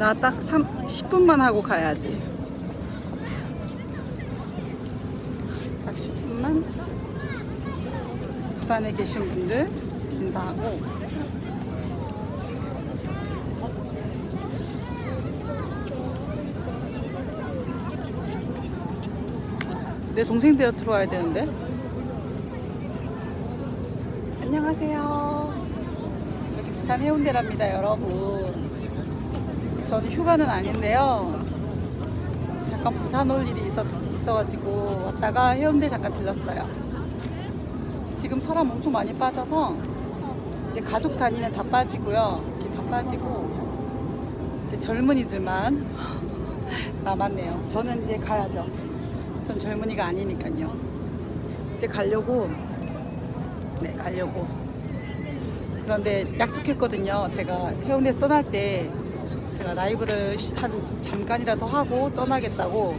나 딱 10분만 하고 가야지. 딱 10분만. 부산에 계신 분들 인사하고. 내 동생들 들어와야 되는데. 안녕하세요. 여기 부산 해운대랍니다 여러분 저는 휴가는 아닌데요. 잠깐 부산 올 일이 있어, 있어가지고 왔다가 해운대 잠깐 들렀어요. 지금 사람 엄청 많이 빠져서 이제 가족 단위는 다 빠지고요. 이렇게 다 빠지고 이제 젊은이들만 남았네요. 저는 이제 가야죠. 전 젊은이가 아니니까요. 이제 가려고 네 가려고. 그런데 약속했거든요. 제가 해운대에서 떠날 때 제가 라이브를 시- 한 잠깐이라도 하고 떠나겠다고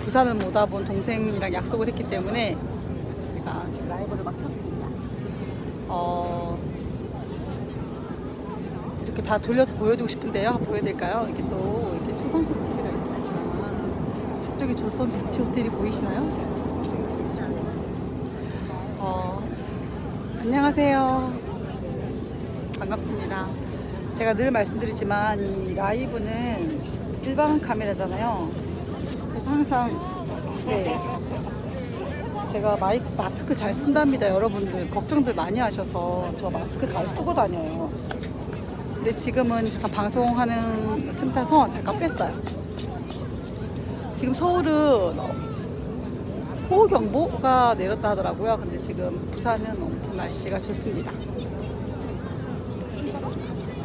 부산을 못 와본 동생이랑 약속을 했기 때문에 제가 지금 라이브를 막 켰습니다 어, 이렇게 다 돌려서 보여주고 싶은데요 보여드릴까요? 이게 또 이렇게 초상권 TV가 있어요 저쪽에 조선 비치 호텔이 보이시나요? 어, 안녕하세요. 반갑습니다. 제가 늘 말씀드리지만 이 라이브는 일반 카메라잖아요. 그래서 항상 네. 제가 마이, 마스크 잘 쓴답니다. 여러분들 걱정들 많이 하셔서 저 마스크 잘 쓰고 다녀요. 근데 지금은 잠깐 방송하는 틈 타서 잠깐 뺐어요. 지금 서울은 호우경보가 내렸다 하더라고요. 근데 지금 부산은 엄청 날씨가 좋습니다. 신발을 좀 가져가자.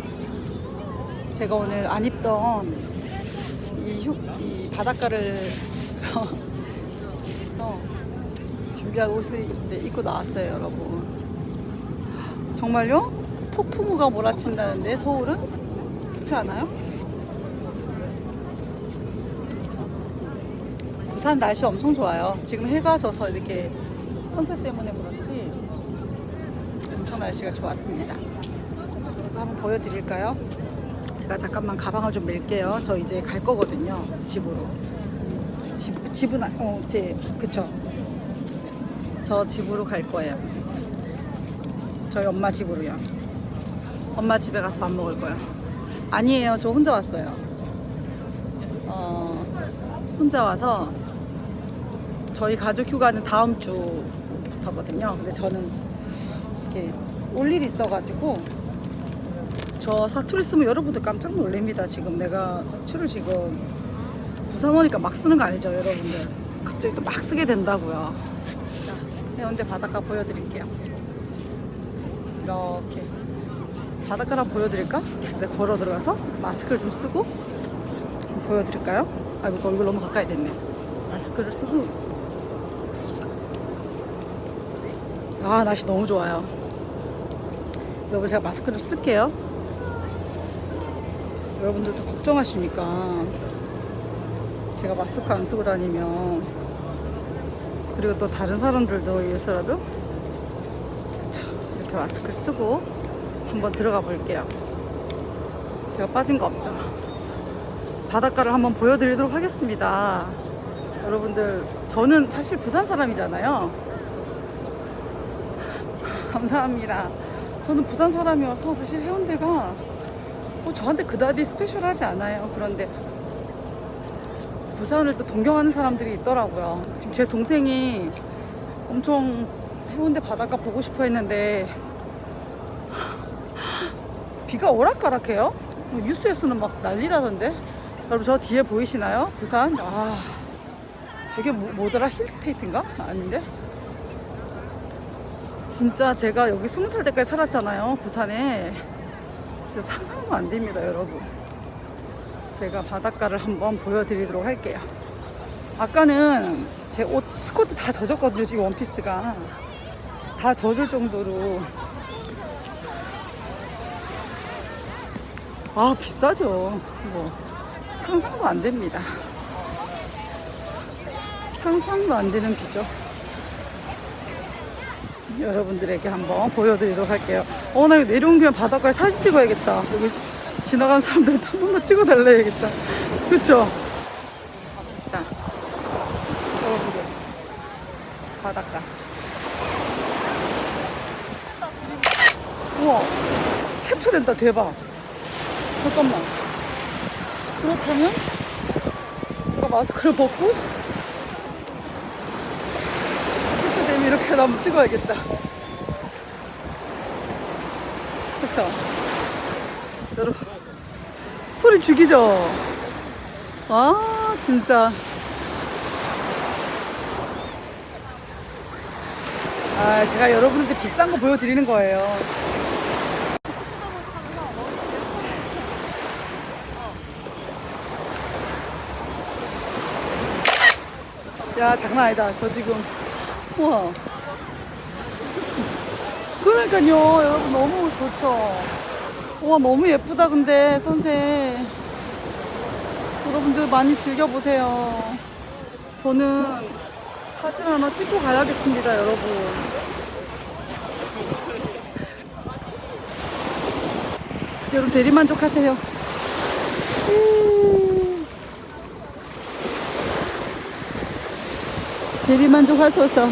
제가 오늘 안 입던 이, 휴, 이 바닷가를 어, 준비한 옷을 이제 입고 나왔어요, 여러분. 정말요? 폭풍우가 몰아친다는데 서울은 그렇지 않아요? 부산 날씨 엄청 좋아요. 지금 해가 져서 이렇게 선셋 때문에 그렇지 엄청 날씨가 좋았습니다. 한번 보여드릴까요? 제가 잠깐만 가방을 좀 멜게요. 저 이제 갈 거거든요. 집으로. 집, 집은, 아- 어, 제, 그쵸. 저 집으로 갈 거예요. 저희 엄마 집으로요. 엄마 집에 가서 밥 먹을 거예요. 아니에요. 저 혼자 왔어요. 어, 혼자 와서 저희 가족 휴가는 다음 주부터거든요. 근데 저는 이렇게 올 일이 있어가지고 저 사투리 쓰면 여러분들 깜짝 놀랍니다. 지금 내가 사투를 지금 부산 오니까 막 쓰는 거 아니죠, 여러분들? 갑자기 또 막 쓰게 된다고요. 자, 해운대 바닷가 보여드릴게요. 이렇게 바닷가를 한번 보여드릴까? 네, 걸어 들어가서 마스크를 좀 쓰고 보여드릴까요? 아이고 얼굴 너무 가까이 됐네. 마스크를 쓰고 아 날씨 너무 좋아요. 여러분 제가 마스크를 쓸게요. 여러분들도 걱정하시니까 제가 마스크 안 쓰고 다니면 그리고 또 다른 사람들도 위해서라도 자, 이렇게 마스크 쓰고 한번 들어가 볼게요. 제가 빠진 거 없죠. 바닷가를 한번 보여드리도록 하겠습니다. 여러분들, 저는 사실 부산 사람이잖아요. 감사합니다. 저는 부산 사람이어서 사실 해운대가 뭐 저한테 그다지 스페셜하지 않아요. 그런데 부산을 또 동경하는 사람들이 있더라고요. 지금 제 동생이 엄청 해운대 바닷가 보고 싶어 했는데 비가 오락가락해요. 뭐 뉴스에서는 막 난리라던데. 여러분 저 뒤에 보이시나요? 부산. 아 저게 뭐, 뭐더라 힐스테이트인가? 아닌데. 진짜 제가 여기 스무 살 때까지 살았잖아요. 부산에. 진짜 상상도 안 됩니다, 여러분. 제가 바닷가를 한번 보여드리도록 할게요. 아까는 제 옷 스커트 다 젖었거든요. 지금 원피스가 다 젖을 정도로 아 비싸죠. 뭐 상상도 안 됩니다. 상상도 안 되는 비죠. 여러분들에게 한번 보여드리도록 할게요. 어, 나 이거 내려온 김에 바닷가에 사진 찍어야겠다. 여기 지나간 사람들한테 한 번만 찍어달래야겠다. 그쵸? 자, 여러분들. 바닷가. 우와, 캡처된다, 대박. 잠깐만. 그렇다면, 제가 마스크를 벗고, 캡처되면 이렇게 나무 찍어야겠다. 그쵸? 여러분, 소리 죽이죠? 와, 진짜. 아, 제가 여러분한테 비싼 거 보여드리는 거예요. 야, 장난 아니다. 저 지금. 우와. 그러니까요, 여러분 너무 좋죠. 우와, 너무 예쁘다, 근데, 선생. 여러분들 많이 즐겨보세요. 저는 사진 하나 찍고 가야겠습니다, 여러분. 여러분 대리만족하세요. 음. 대리만족하소서.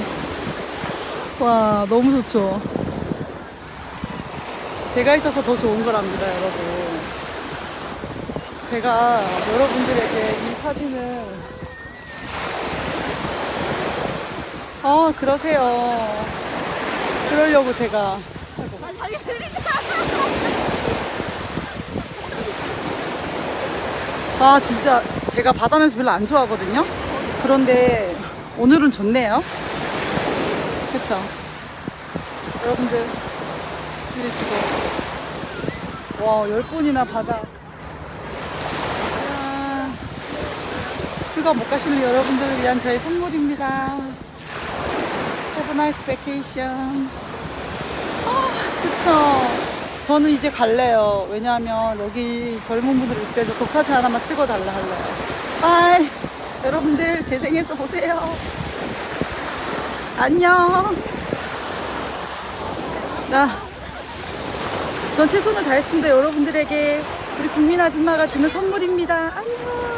와, 너무 좋죠. 제가 있어서 더 좋은 거랍니다, 여러분. 제가 여러분들에게 이 사진을 아 그러세요. 그러려고 제가. 아 진짜 제가 바다 냄새 별로 안 좋아하거든요? 그런데 오늘은 좋네요. 그쵸? 여러분들 우리 지금 와, 열 분이나 바다 아, 휴가 못 가시는 여러분들을 위한 저의 선물입니다. Have a nice vacation. 아, 그쵸. 저는 이제 갈래요. 왜냐하면 여기 젊은 분들 있을 때 저 독사진 하나만 찍어달라 할래요. 바이. 여러분들 제 생에서 보세요. 안녕. 나, 전 최선을 다했습니다. 여러분들에게 우리 국민 아줌마가 주는 선물입니다. 안녕.